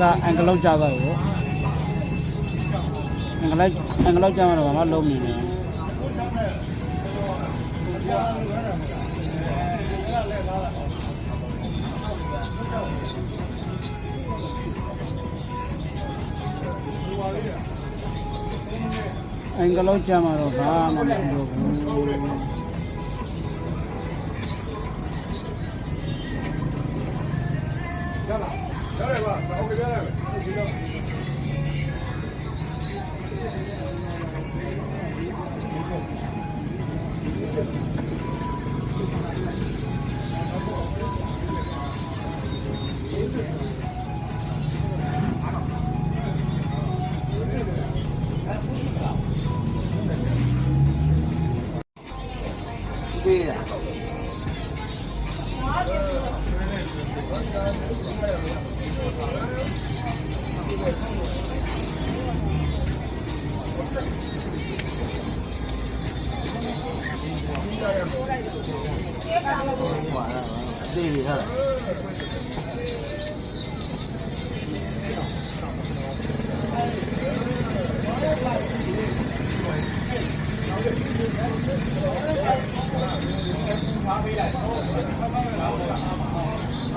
ဒါကအင်္ဂလုတ်ကြတော့ကိုအင်္ဂလိပ်အင်္ဂလုတ်ကြမှာတော့ဘာမှလုံးမနေနဲ့အင်္ဂလုတ်ကြမှာတော့ဘာမှမလုပ်ဘူး 嗯好的嗯好的 đi thôi